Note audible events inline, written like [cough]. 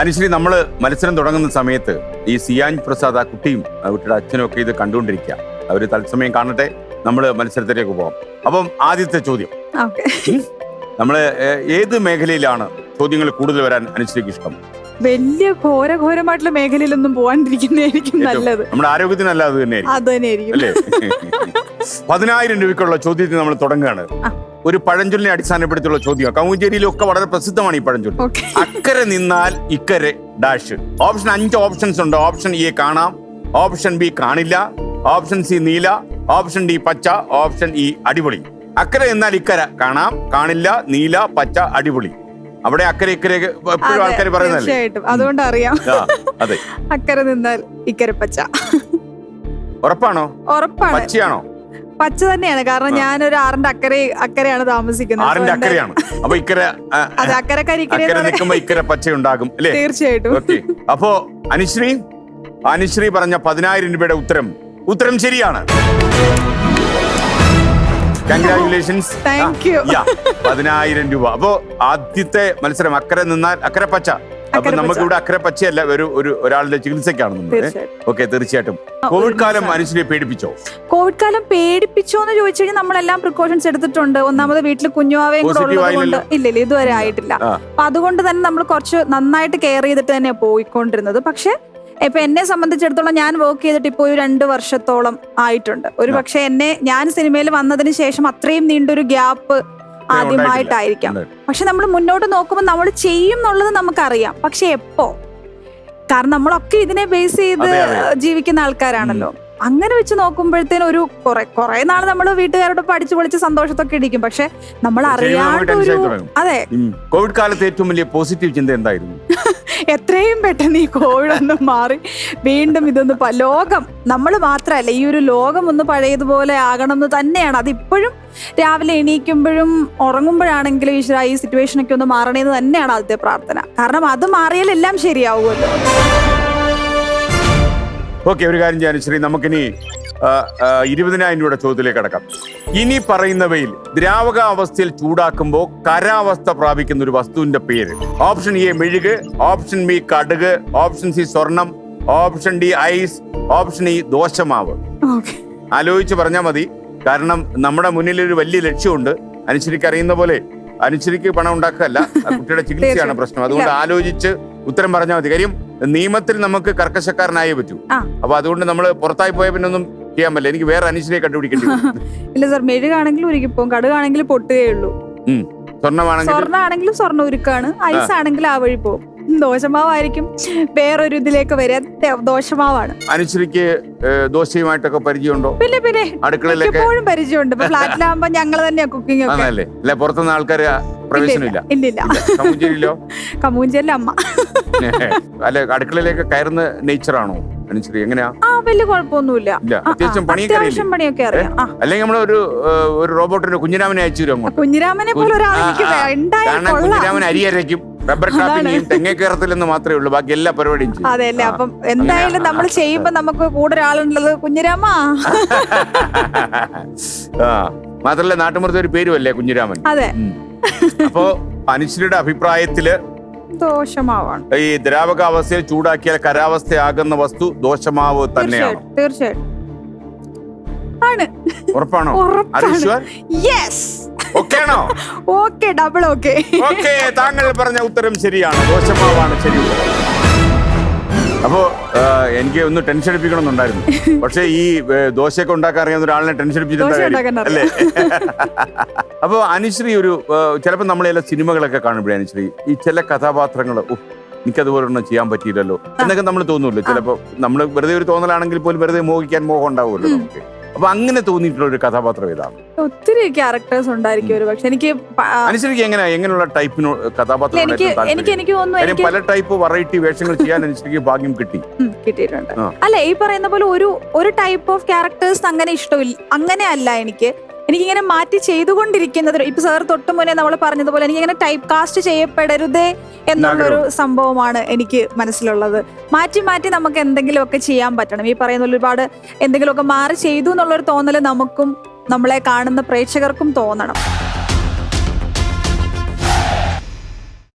അനുശ്രീ നമ്മൾ മത്സരം തുടങ്ങുന്ന സമയത്ത് ഈ സിയാൻ പ്രസാദ് ആ കുട്ടിയും കുട്ടിയുടെ അച്ഛനും ഒക്കെ ഇത് കണ്ടുകൊണ്ടിരിക്കുക. അവർ തത്സമയം കാണട്ടെ നമ്മൾ മത്സരത്തിലേക്ക് പോകാം അപ്പം ആദ്യത്തെ ചോദ്യം. നമ്മൾ ഏത് മേഖലയിലാണ് ചോദ്യങ്ങൾ കൂടുതൽ വരാൻ അനുശ്രീക്ക് ഇഷ്ടം? വലിയ ഘോരഘോരമായിട്ടുള്ള മേഖലയിലൊന്നും പോവാണ്ടിരിക്കുന്നതായിരിക്കും ഏറ്റവും- നല്ലത്. നമ്മുടെ ആരോഗ്യത്തിന് ആരോഗ്യത്തിനല്ല അത് തന്നെ അത് തന്നെയായിരിക്കും. അല്ലേ? പതിനായിരം രൂപയ്ക്കുള്ള ചോദ്യത്തിന് നമ്മൾ തുടങ്ങുകയാണ്. ഒരു പഴഞ്ചൊല്ലിനെ അടിസ്ഥാനപ്പെടുത്തിയുള്ള ചോദ്യം. കൗഞ്ചേരിയിലൊക്കെ വളരെ പ്രസിദ്ധമാണ് ഈ പഴഞ്ചൊല്ലി. അക്കരെ നിന്നാൽ ഇക്കരെ ഡാഷ്. ഓപ്ഷൻ അഞ്ച് ഓപ്ഷൻസ് ഉണ്ട്. ഓപ്ഷൻ എ കാണാം. ഓപ്ഷൻ ബി കാണില്ല. ഓപ്ഷൻ സി നീല. ഓപ്ഷൻ ഡി പച്ച. ഓപ്ഷൻ ഇ അടിപൊളി. അക്കരെ നിന്നാൽ ഇക്കര കാണാം. കാണില്ല നീല പച്ച അടിപൊളി. അവിടെ അക്കരെ ഇക്കരെ എപ്പോഴും ആൾക്കാർ പറയുന്നല്ലേ തീർച്ചയായിട്ടും. അതുകൊണ്ട് അറിയാം. ആ, അതെ. അക്കരെ നിന്നാൽ ഇക്കരെ പച്ച ഉറപ്പാണോ? ഉറപ്പാണ്. പച്ചയാണോ? പച്ച തന്നെയാണ്. കാരണം ഞാൻ ഞാനൊരു ആറിന്റെ അക്കരെ അക്കരെയാണ് താമസിക്കുന്നത്. ആറിന്റെ അതുകൊണ്ട് അക്കരെയാണ്. അപ്പൊ ഇക്കര ആ, [laughs] അതെ അക്കരക്കാരി ഇക്കരെ അക്കരെ എന്ന് പറയും. നിൽക്കുമ്പോ ഇക്കര പച്ച ഉണ്ടാകും അല്ലേ? തീർച്ചയായിട്ടും. ഓക്കെ. അപ്പോ അനുശ്രീ അനുശ്രീ പറഞ്ഞ പതിനായിരം രൂപയുടെ ഉത്തരം. ഉത്തരം ശരിയാണ്. Congratulations [laughs] Thank you. പതിനായിരം രൂപ അപ്പോ ആദ്യത്തെ മത്സരം അക്കരെ നിന്നാൽ അക്കരെ പച്ച അപ്പൊ നമുക്ക്. ഇവിടെ അക്കരെ പച്ചയല്ല ഒരു ഒരു ഒരാളുടെ ചികിത്സയ്ക്കാണ് നമ്മൾ. ഓക്കെ തീർച്ചയായിട്ടും കോവിഡ് കാലം മനുഷ്യനെ പേടിപ്പിച്ചോ കോവിഡ് കാലം പേടിപ്പിച്ചോ എന്ന് ചോദിച്ചു കഴിഞ്ഞാൽ നമ്മളെല്ലാം പ്രിക്കോഷൻസ് എടുത്തിട്ടുണ്ട് ഒന്നാമത് വീട്ടിൽ കുഞ്ഞുവാവയും കൂടെ Positive ഉള്ളത് കൊണ്ട് ആയില്ലല്ലോ? ഇല്ല ഇല്ല ഇതുവരെ ആയിട്ടില്ല. അപ്പൊ അതുകൊണ്ട് തന്നെ നമ്മൾ കുറച്ച് നന്നായിട്ട് കെയർ ചെയ്തിട്ട് തന്നെ പോയിക്കൊണ്ടിരുന്നത് പക്ഷെ ഇപ്പൊ എന്നെ സംബന്ധിച്ചിടത്തോളം ഞാൻ വർക്ക് ചെയ്തിട്ട് ഇപ്പോൾ ഒരു രണ്ട് വർഷത്തോളം ആയിട്ടുണ്ട് ഒരു. പക്ഷെ എന്നെ ഞാൻ സിനിമയിൽ വന്നതിന് ശേഷം അത്രയും നീണ്ടൊരു ഗ്യാപ്പ് ആദ്യമായിട്ടായിരിക്കാം. പക്ഷെ നമ്മൾ മുന്നോട്ട് നോക്കുമ്പോൾ നമ്മൾ ചെയ്യും എന്നുള്ളത് നമുക്കറിയാം പക്ഷെ എപ്പോ കാരണം നമ്മളൊക്കെ ഇതിനെ ബേസ് ചെയ്ത്. ജീവിക്കുന്ന ആൾക്കാരാണല്ലോ അങ്ങനെ വെച്ച് നോക്കുമ്പോഴത്തേനും ഒരു കുറെ കുറെ നാൾ നമ്മൾ വീട്ടുകാരോടൊപ്പം അടിച്ചു പൊളിച്ച് സന്തോഷത്തൊക്കെ ഇടിക്കും പക്ഷെ നമ്മൾ അറിയാണ്ട് ഒരു അതെ. കോവിഡ് കാലത്ത് ഏറ്റവും വലിയ പോസിറ്റീവ് ചിന്ത എന്തായിരുന്നു? [laughs] എത്രയും പെട്ടെന്ന് ഈ കോവിഡ് ഒന്ന് മാറി. വീണ്ടും ഇതൊന്ന് ലോകം നമ്മൾ മാത്രമല്ല ഈ ഒരു ലോകം ഒന്ന് പഴയതുപോലെ ആകണം എന്ന് തന്നെയാണ്. അതിപ്പോഴും രാവിലെ എണീക്കുമ്പോഴും ഉറങ്ങുമ്പോഴാണെങ്കിലും ഈശ്വര ഈ സിറ്റുവേഷനൊക്കെ ഒന്ന് മാറണേന്ന് തന്നെയാണ് ആദ്യത്തെ പ്രാർത്ഥന. കാരണം അത് മാറിയാൽ എല്ലാം ശരിയാവുമല്ലോ. ഓക്കെ ഒരു കാര്യം ചെയ്യാൻ ശ്രീ നമുക്കിനി ഇരുപതിനായിരം രൂപയുടെ ചോദ്യത്തിലേക്ക് കടക്കാം. ഇനി പറയുന്നവയിൽ ദ്രാവക അവസ്ഥയിൽ ചൂടാക്കുമ്പോൾ കരാവസ്ഥ പ്രാപിക്കുന്ന ഒരു വസ്തുവിന്റെ പേര്. ഓപ്ഷൻ എ മെഴുക് ഓപ്ഷൻ ബി കടുക് ഓപ്ഷൻ സി സ്വർണം option D ice option E ദോശമാവ്. ആലോചിച്ച് പറഞ്ഞാൽ മതി. കാരണം നമ്മുടെ മുന്നിൽ ഒരു വലിയ ലക്ഷ്യമുണ്ട്. അനുശ്രീക്ക് അറിയുന്ന പോലെ അനുശ്രീക്ക് പണം ഉണ്ടാക്കുകയല്ല കുട്ടിയുടെ [laughs] ചികിത്സയാണ് പ്രശ്നം. അതുകൊണ്ട്. ആലോചിച്ച് ഉത്തരം പറഞ്ഞാൽ മതി. കാര്യം നിയമത്തിൽ നമുക്ക് കർക്കശക്കാരനായേ പറ്റൂ. അപ്പൊ അതുകൊണ്ട് നമ്മൾ പുറത്തായി പോയ പിന്നെ ഒന്നും ചെയ്യാൻ പറ്റില്ല. എനിക്ക് വേറെ അനുശ്രീയെ കണ്ടുപിടിക്കേണ്ടി [laughs] ഇല്ല സാർ മെഴുകാണെങ്കിൽ ഉരുകിപ്പോവും കടുകാണെങ്കിൽ പൊട്ടുകയുള്ളൂ. സ്വർണമാണെങ്കിൽ സ്വർണാണെങ്കിലും സ്വർണ ഉരുക്കാണ്. ഐസ് ആണെങ്കിൽ ആ വഴി പോകും. ദോശമാവായിരിക്കും. വേറൊരു ഇതിലേക്ക് വരെ ദോഷമാവാണ് ദോശമാവാണ്. അനുശ്രീക്ക് ദോശയുമായിട്ടൊക്കെ പരിചയമുണ്ടോ? പിന്നെ പിന്നെ. അടുക്കളയിലൊക്കെ എപ്പോഴും പരിചയമുണ്ട്. ഫ്ലാറ്റിലാവുമ്പോ ഫ്ലാറ്റിലാകുമ്പോ ഞങ്ങൾ തന്നെയാ കുക്കിംഗ് അല്ലെ പുറത്തുനിന്ന് ആൾക്കാർ പ്രവേശനമില്ല. ഇല്ലില്ല സമുചേരിയിലോ [laughs] കമൂഞ്ചല്ല അമ്മ. അല്ലെ അടുക്കളയിലേക്ക് കയറുന്ന നേച്ചറാണോ അനുശ്രീ? എങ്ങനെയാ? ആ വലിയ കുഴപ്പമൊന്നുമില്ല. അത്യാവശ്യം പണിയൊക്കെ അറിയില്ലേ? അത്യാവശ്യം പണിയൊക്കെ അറിയാം. അല്ലെങ്കിൽ നമ്മളൊരു ഏഹ്, ഒരു റോബോട്ടിന്റെ കുഞ്ഞിരാമനെ അയച്ചു തരും അങ്ങോട്ട്. കുഞ്ഞിരാമനെ പോലെ ഒരാൾ കുഞ്ഞിരാമൻ അരി അരയ്ക്കും റബ്ബർ തെങ്ങേ കയറത്തില്ലെന്ന് മാത്രമേ ഉള്ളൂ. ബാക്കി എല്ലാ പരിപാടിയും ചെയ്യും. അതെ അല്ലേ? ആ. അപ്പം എന്തായാലും നമ്മൾ ചെയ്യുമ്പോ നമുക്ക് കൂടെ ഒരാളുള്ളത് കുഞ്ഞിരാമ. [laughs] മാത്രല്ല നാട്ടുമ്പുറത്തെ ഒരു പേരുമല്ലേ കുഞ്ഞിരാമൻ? അതെ. അപ്പോ അനുശ്രീയുടെ അഭിപ്രായത്തിൽ ദോഷമാവാണ്. ഈ ദ്രാവക അവസ്ഥയിൽ ചൂടാക്കിയാൽ കരാവസ്ഥയാകുന്ന വസ്തു ദോഷമാവ് തന്നെയാണ്. തീർച്ചയായിട്ടും. ആണ്. ഉറപ്പാണോ? Yes okay double okay okay താങ്കൾ പറഞ്ഞ ഉത്തരം ശരിയാണ്. ദോഷമാവാണ് ശരി അപ്പോ എനിക്ക് ഒന്ന് ടെൻഷൻ അടിപ്പിക്കണമെന്നുണ്ടായിരുന്നു. [laughs] പക്ഷെ ഈ ദോശയൊക്കെ ഉണ്ടാക്കാൻ അറിയാവുന്ന ഒരാളിനെ ടെൻഷൻ ഉണ്ടാക്കാൻ അല്ലേ? [laughs] അപ്പോ അനുശ്രീ ഒരു ചിലപ്പോൾ നമ്മളെ ചില സിനിമകളൊക്കെ കാണുമ്പോഴേ അനുശ്രീ ഈ ചില കഥാപാത്രങ്ങൾ എനിക്കതുപോലെ ഒന്നും ചെയ്യാൻ പറ്റിയില്ലല്ലോ എന്നൊക്കെ നമ്മൾ തോന്നുമല്ലോ ചിലപ്പോ നമ്മൾ വെറുതെ ഒരു തോന്നലാണെങ്കിൽ പോലും വെറുതെ മോഹിക്കാൻ മോഹം ഉണ്ടാവുമല്ലോ നമുക്ക്. അപ്പൊ അങ്ങനെ തോന്നിയിട്ടുള്ള ഒരു കഥാപാത്രം ഇതാണ് ഒത്തിരി ക്യാരക്ടേഴ്സ് ഉണ്ടായിരിക്കും ഒരു പക്ഷെ എനിക്ക് അനുസരിച്ച് എങ്ങനെ എങ്ങനെയുള്ള ടൈപ്പിനോ കഥാപാത്രം എനിക്ക് എനിക്ക് എനിക്ക് തോന്നുന്നു പല ടൈപ്പ് വെറൈറ്റി വേഷങ്ങൾ ചെയ്യാൻ അനുസരിച്ച് ഭാഗ്യം കിട്ടി. കിട്ടിയിട്ടുണ്ട്. അല്ല ഈ പറയുന്ന പോലെ ഒരു ഒരു ടൈപ്പ് ഓഫ് ക്യാരക്ടേഴ്സ് അങ്ങനെ ഇഷ്ടമില്ല അങ്ങനെ അല്ല എനിക്ക്. എനിക്കിങ്ങനെ മാറ്റി ചെയ്തുകൊണ്ടിരിക്കുന്നത് ഇപ്പൊ സാർ തൊട്ട് മുന്നേ നമ്മൾ പറഞ്ഞതുപോലെ എനിക്കിങ്ങനെ ടൈപ്പ് കാസ്റ്റ് ചെയ്യപ്പെടരുതേ എന്നുള്ളൊരു സംഭവമാണ് എനിക്ക് മനസ്സിലുള്ളത്. മാറ്റി മാറ്റി നമുക്ക് എന്തെങ്കിലുമൊക്കെ ചെയ്യാൻ പറ്റണം. ഈ പറയുന്ന ഒരുപാട് എന്തെങ്കിലുമൊക്കെ മാറി ചെയ്തു എന്നുള്ളൊരു തോന്നൽ നമുക്കും നമ്മളെ കാണുന്ന പ്രേക്ഷകർക്കും തോന്നണം.